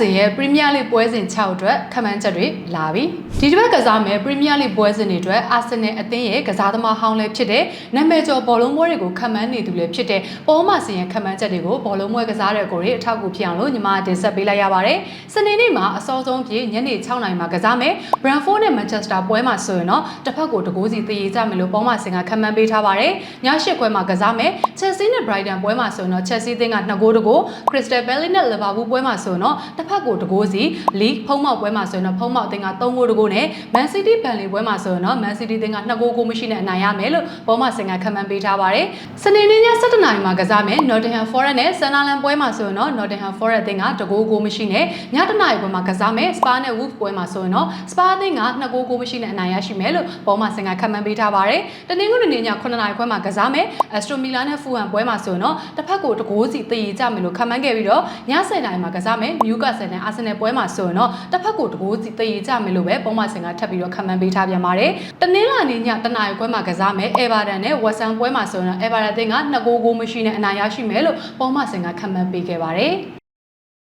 စင်ရဲ့ပရီးမီးယားလိပွဲစဉ်6အတွက်ခန့်မှန်းချက်တွေလာပြီဒီတစ်ပတ်ကစားမယ်ပရီးမီးယားလိပွဲစဉ်တွေအတွက်အာဆင်နယ်အသင်းရဲ့ကစားသမားဟောင်းလည်းဖြစ်တဲ့နာမည်ကျော်ဘောလုံးပွဲတွေကိုခန့်မှန်းနေသူလည်းဖြစ်တဲ့ပေါ်မစင်ရဲ့ခန့်မှန်းချက်တွေကိုဘောလုံးပွဲကစားတဲ့ကိုတွေအထောက်အကူဖြစ်အောင်လို့ညီမတင်ဆက်ပေးလိုက်ရပါတယ်စနေနေ့မှာအစောဆုံးပြေညနေ6နာရီမှာကစားမယ် Brentford နဲ့ Manchester ပွဲမှာဆိုရင်တော့တစ်ဖက်ကိုတကိုးစီတည်ရကြမယ်လို့ပေါ်မစင်ကခန့်မှန်းပေးထားပါတယ်ည8ခွဲမှာကစားမယ် Chelsea နဲ့ Brighton ပွဲမှာဆိုရင်တော့ Chelsea အသင်းက2ဂိုးတကိုး Crystal Palace နဲ့ Liverpool ပွဲမှာဆိုရင်တော့တစ်ဖက်ကိုတကိုးစီ League ဖုံးမောက်ပွဲမှာဆိုရင်တော့ဖုံးမောက်အသင်းက3ဂိုးတကိုးနဲ့ Man City Burnley ပွဲမှာဆိုရင်တော့ Man City အသင်းက2ဂိုးကိုမရှိနဲ့အနိုင်ရမယ်လို့ပေါ်မစင်ကခန့်မှန်းပေးထားပါတယ်စနေနေ့ည7:00နာရီမှာကစားမယ် Nottingham Forest နဲ့ Sunderland ပွဲမှာဆိုရင်တော့ Nottingham Forest အသင်းက2ဂိုးကိုမရှိနဲ့ည7:00နာရီပွဲမှာကစားမယ် Spa နဲ့ Wolves ပွဲမှာဆိုရင်တော့ Spa အသင်းက2ဂိုးကိုမရှိနဲ့အနိုင်ရရှိမယ်လို့ပေါ်မစင်ကခန့်မှန်းပေးထားပါတယ်တနင်္ဂနွေနေ့ည9:00နာရီခွဲမှာကစားမယ် Aston Villa နဲ့ Fulham ပွဲမှာဆိုရင်တော့တစ်ဖက်ကိုတကိုးစီတည်ရကြမယ်လို့ခန့်မှန်းခဲ့ပြီးတော့ည7:00နာရီမှာကစားမယ် Newcastle နဲ့ Arsenal ပွဲမှာဆိုရင်တော့တစ်ဖက်ကိုတကိုးစီတည်ရကြမယ်လို့ပဲပေါ်မစင်ကထပ်ပြီးတော့ခန့်မှန်းပေးထားပြန်ပါတယ်တနင်္လာနေ့ညတနာရီခွဲမှာကစားမယ် Everton နဲ့ West Ham ပွဲမှာဆိုရင်တော့ Everton အသင်းက2ဂိုးကိုမရှိနဲ့အနိုင်ရရှိမယ်လို့ပေါ်မစင်ကခန့်မှန်းပေးခဲ့ပါတယ်